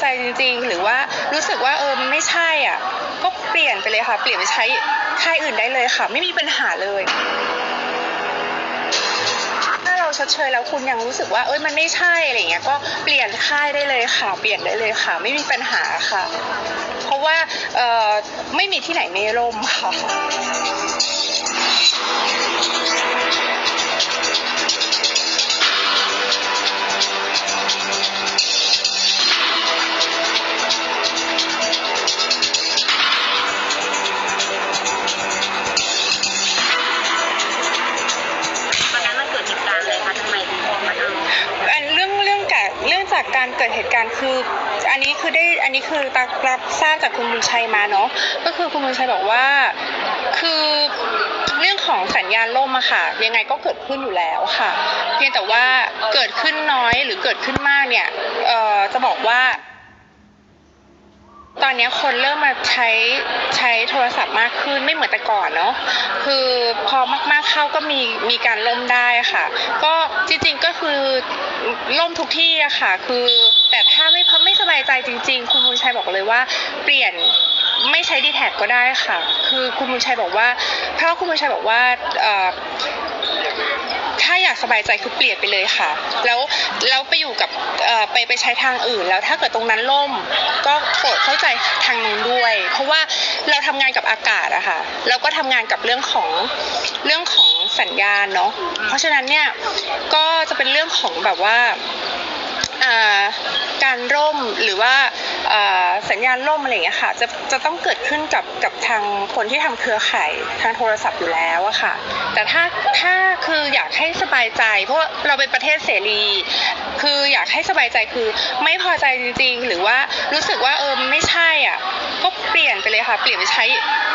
ใจจริง ๆ หรือว่ารู้สึกว่าเออไม่ใช่อะก็เปลี่ยนไปเลยค่ะ เปลี่ยนไปใช้ค่ายอื่นได้เลยค่ะ ไม่มีปัญหาเลย ถ้าเราชดเชยแล้วคุณยังรู้สึกว่า เอ้ยมันไม่ใช่อะไรเงี้ยก็เปลี่ยนค่ายได้เลยค่ะ เปลี่ยนได้เลยค่ะ ไม่มีปัญหาค่ะ เพราะว่าเอ่อไม่มีที่ไหนไม่ร่มค่ะ จากเรื่องจากการเกิดเหตุการณ์คือ อันนี้คือได้อันนี้คือตักรับทราบจากคุณบุญชัยมาเนาะก็คือคุณบุญชัยบอกว่าคือเรื่องของสัญญาณล่มอะค่ะ ยังไงก็เกิดขึ้นอยู่แล้วค่ะ เพียงแต่ว่าเกิดขึ้นน้อยหรือเกิดขึ้นมากเนี่ยเอ่อจะบอกว่า ตอนนี้คนเริ่มมาใช้ใช้โทรศัพท์มากขึ้นไม่เหมือนแต่ก่อนเนาะคือพอมากๆเข้าก็มีมีการล่มได้ค่ะ ก็จริงๆก็คือล่มทุกที่อะค่ะ คือแต่ถ้าไม่ไม่สบายใจจริง ๆ คุณบุญชัยบอกเลยว่า เปลี่ยนไม่ใช้ดีแท็ก็ได้ค่ะ คือคุณบุญชัยบอกว่า เพราะคุณบุญชัยบอกว่าถ้าอยากสบายใจคือเปลี่ยนไปเลยค่ะ แล้วแล้วไปอยู่กับไปไปใช้ทางอื่น แล้วถ้าเกิดตรงนั้นล่มก็ เข้าใจทางนู้นด้วย เพราะว่าเราทำงานกับอากาศอะค่ะแล้วก็ทำงานกับเรื่องของเรื่องของสัญญาณเนาะเพราะฉะนั้นเนี่ยก็จะเป็นเรื่องของแบบว่าการร่มหรือว่าสัญญาณร่มอะไรอย่างเงี้ยค่ะจะจะต้องเกิดขึ้นกับกับทางคนที่ทำเครือข่ายทางโทรศัพท์อยู่แล้วอะค่ะ แต่ถ้าถ้าคืออยากให้สบายใจ เพราะเราเป็นประเทศเสรี คืออยากให้สบายใจคือไม่พอใจจริง ๆ หรือว่ารู้สึกว่าเออไม่ใช่อะก็เปลี่ยนไปเลยค่ะ เปลี่ยนไปใช้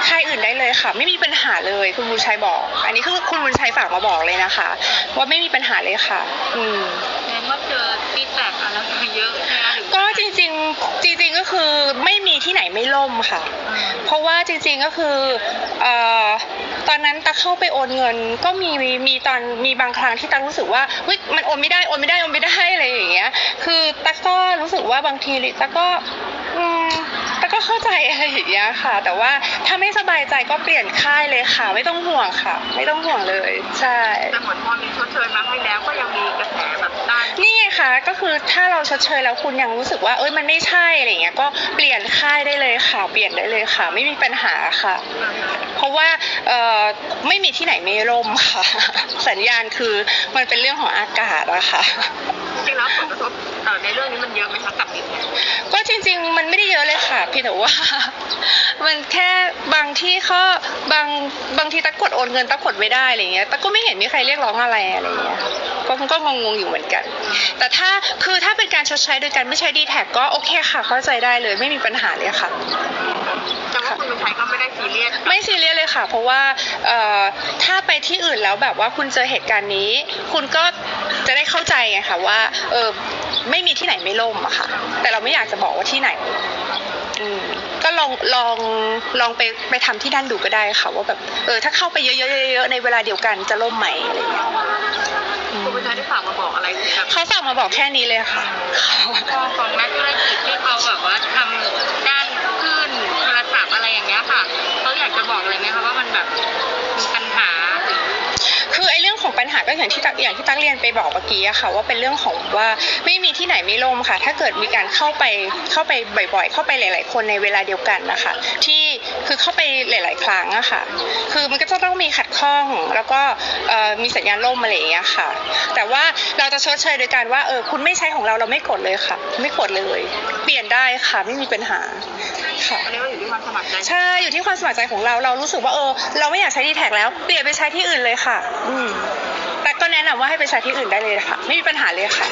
ค่ายอื่นได้เลยค่ะ ไม่มีปัญหาเลยคุณบุญชัยบอก อันนี้คือคุณบุญชัยฝากมาบอกเลยนะคะ ว่าไม่มีปัญหาเลยค่ะ อืมแสดงว่าเจอฟีดแบ็กอะไรเยอะนะคะหรือก็จริงๆจริงๆก็คือไม่มี ที่ไหนไม่ล่มค่ะ เพราะว่าจริงๆก็คือเอ่อตอนนั้นตาเข้าไปโอนเงิน ก็มีมีมีตอนมีบางครั้งที่ตารู้สึกว่าเฮ้ยมันโอนไม่ได้โอนไม่ได้โอนไม่ได้อะไรอย่างเงี้ย คือตาก็รู้สึกว่าบางทีตาก็อืมตาก็เข้าใจอะไรอย่างเงี้ยค่ะ แต่ว่าถ้าไม่สบายใจก็เปลี่ยนค่ายเลยค่ะ ไม่ต้องห่วงค่ะ ไม่ต้องห่วงเลย ใช่แต่เหมือนพอมีชดเชยมาให้แล้วก็ ก็คือถ้าเราชดเชยแล้วคุณยังรู้สึกว่าเอ้ยมันไม่ใช่อะไรเงี้ยก็เปลี่ยนค่ายได้เลยค่ะ เปลี่ยนได้เลยค่ะ ไม่มีปัญหาค่ะ เพราะว่าเอ่อไม่มีที่ไหนไม่ร่มค่ะ สัญญาณคือมันเป็นเรื่องของอากาศอะค่ะจริงๆแล้วผลกระทบเอ่อในเรื่องนี้มันเยอะไหมคะกับดิฉันก็จริง ๆ มันไม่ได้เยอะเลยค่ะเพียงแต่ว่า มันแค่บางที่เขาบางบางทีตะกดโอนเงินตะกดไม่ได้อะไรเงี้ยตะก็ไม่เห็นมีใครเรียกร้องอะไรอะไรเงี้ยก็ก็งงๆอยู่เหมือนกัน แต่ถ้าคือถ้าเป็นการชดใช้โดยการไม่ใช้ดีแท็ก็โอเคค่ะ เข้าใจได้เลยไม่มีปัญหาเลยค่ะแต่ว่าคุณเป็นไทยก็ไม่ได้ซีเรียสไม่ซีเรียสเลยค่ะ เพราะว่าเอ่อถ้าไปที่อื่นแล้วแบบว่าคุณเจอเหตุการณ์นี้ คุณก็จะได้เข้าใจไงค่ะว่าเออไม่มีที่ไหนไม่ล่มอะค่ะ แต่เราไม่อยากจะบอกว่าที่ไหนอืมก็ลองลองลองไปไปทำที่นั่นดูก็ได้ค่ะว่าแบบเออถ้าเข้าไปเยอะๆเยอะๆในเวลาเดียวกันจะล่มไหมอะไรอย่างเงี้ยอื คุณมเป็นไทยได้ฝากมาบอกอะไรถึงแบบเขาฝากมาบอกแค่นี้เลยค่ะพ่อของนักธุรกิจที่เขาแบบว่าทำด้านคลื่นโทรศัพท์อะไรอย่างเงี้ยค่ะเขาอยากจะบอกอะไรไหมคะว่ามันแบบมีปัญหาหรือคือไอ้เรื่องของปัญหาก็อย่างที่ตักอย่างที่ตักเรียนไปบอกเมื่อกี้อะค่ะ ว่าเป็นเรื่องของว่าไม่มีที่ไหนไม่ล่มค่ะ ถ้าเกิดมีการเข้าไปเข้าไปบ่อย ๆ เข้าไปหลาย ๆ คนในเวลาเดียวกันนะคะ ที่ คือเข้าไปหลาย ๆ ครั้งอะค่ะ คือมันก็จะต้องมีขัดข้อง แล้วก็เอ่อมีสัญญาณล่มอะไรอย่างเงี้ยค่ะ แต่ว่าเราจะชดเชยโดยการว่าเออคุณไม่ใช้ของเราเราไม่กดเลยค่ะ ไม่กดเลย เปลี่ยนได้ค่ะไม่มีปัญหาค่ะอันนี้ก็อยู่ที่ความสมัครใจใช่อยู่ที่ความสมัครใจของเราเรารู้สึกว่าเออเราไม่อยากใช้ดีแท็แล้วเปลี่ยนไปใช้ที่อื่นเลยค่ะ อืมแต่ก็แนะนำว่าให้ไปใช้ที่อื่นได้เลยค่ะ ไม่มีปัญหาเลยค่ะ